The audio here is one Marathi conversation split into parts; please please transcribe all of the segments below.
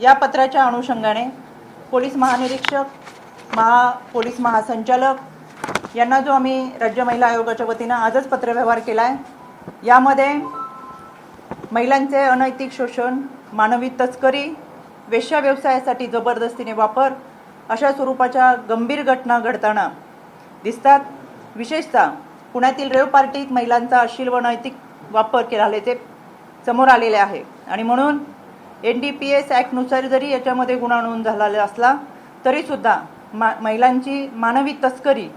या पत्राच्या अनुषंगाने पोलीस महानिरीक्षक महा पोलीस महासंचालक यांना जो आम्ही राज्य महिला आयोगाच्या वतीनं आजच पत्रव्यवहार केला आहे यामध्ये महिलांचे अनैतिक शोषण मानवी तस्करी वेश्या व्यवसायासाठी जबरदस्तीने वापर अशा स्वरूपाच्या गंभीर घटना घडताना दिसतात. विशेषतः पुण्यातील रेव पार्टीत महिलांचा अश्लील व नैतिक वापर ते समोर आलेले आहे. आणि म्हणून एन डी पी एस ॲक्टनुसार जरी याच्यामध्ये गुन्हा नोंद झालेला असला तरीसुद्धा मा महिलांची मानवी तस्करी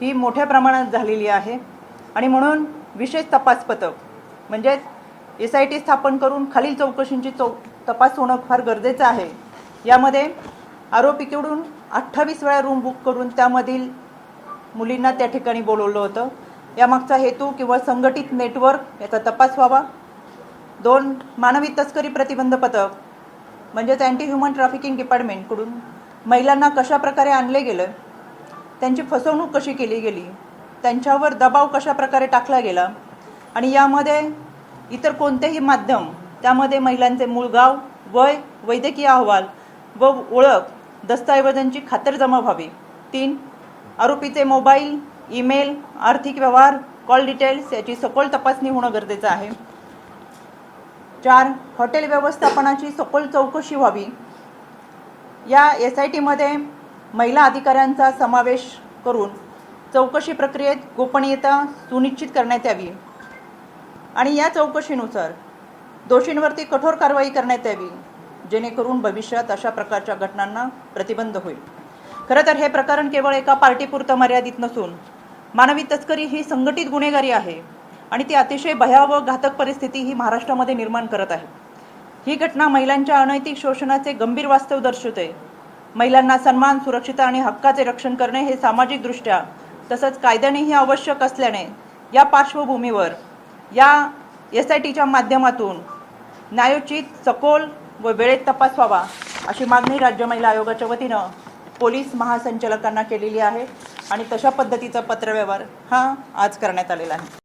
ही मोठ्या प्रमाणात झालेली आहे. आणि म्हणून विशेष तपास पथक म्हणजेच एस आय टी स्थापन करून खालील चौकशींची चौ तपास होणं फार गरजेचं आहे. यामध्ये आरोपीकडून अठ्ठावीस वेळा रूम बुक करून त्यामधील मुलींना त्या ठिकाणी बोलवलं होतं. यामागचा हेतू किंवा संघटित नेटवर्क याचा तपास व्हावा. दोन मानवी तस्करी प्रतिबंध पथक म्हणजेच अँटी ह्युमन ट्रॅफिकिंग डिपार्टमेंटकडून महिलांना कशा प्रकारे आणले गेलं त्यांची फसवणूक कशी केली गेली त्यांच्यावर दबाव कशा प्रकारे टाकला गेला आणि यामध्ये इतर कोणतेही माध्यम त्यामध्ये महिलांचे मूळ गाव वय वैद्यकीय अहवाल व ओळख दस्तऐवजांची खातरजमा व्हावी. तीन आरोपीचे मोबाईल ईमेल आर्थिक व्यवहार कॉल डिटेल्स याची सखोल तपासणी होणं गरजेचं आहे. चार हॉटेल व्यवस्थापनाची सखोल चौकशी व्हावी. या एस आय टीमध्ये महिला अधिकाऱ्यांचा समावेश करून चौकशी प्रक्रियेत गोपनीयता सुनिश्चित करण्यात यावी. आणि या चौकशीनुसार दोषींवरती कठोर कारवाई करण्यात यावी जेणेकरून भविष्यात अशा प्रकारच्या घटनांना प्रतिबंध होईल. खरं तर हे प्रकरण केवळ एका पार्टीपुरतं मर्यादित नसून मानवी तस्करी ही संघटित गुन्हेगारी आहे. आणि ती अतिशय भयावह घातक परिस्थिती ही महाराष्ट्रामध्ये निर्माण करत आहे. ही घटना महिलांच्या अनैतिक शोषणाचे गंभीर वास्तव दर्शवते. महिलांना सन्मान सुरक्षितता आणि हक्काचे रक्षण करणे हे सामाजिकदृष्ट्या तसंच कायद्यानेही आवश्यक असल्याने या पार्श्वभूमीवर या एस आय टीच्या माध्यमातून न्यायोचित सखोल व वेळेत तपास व्हावा अशी मागणी राज्य महिला आयोगाच्या वतीनं पोलीस महासंचालकांना केलेली आहे आणि तशा पद्धतीचा पत्रव्यवहार हा आज करण्यात आलेला आहे.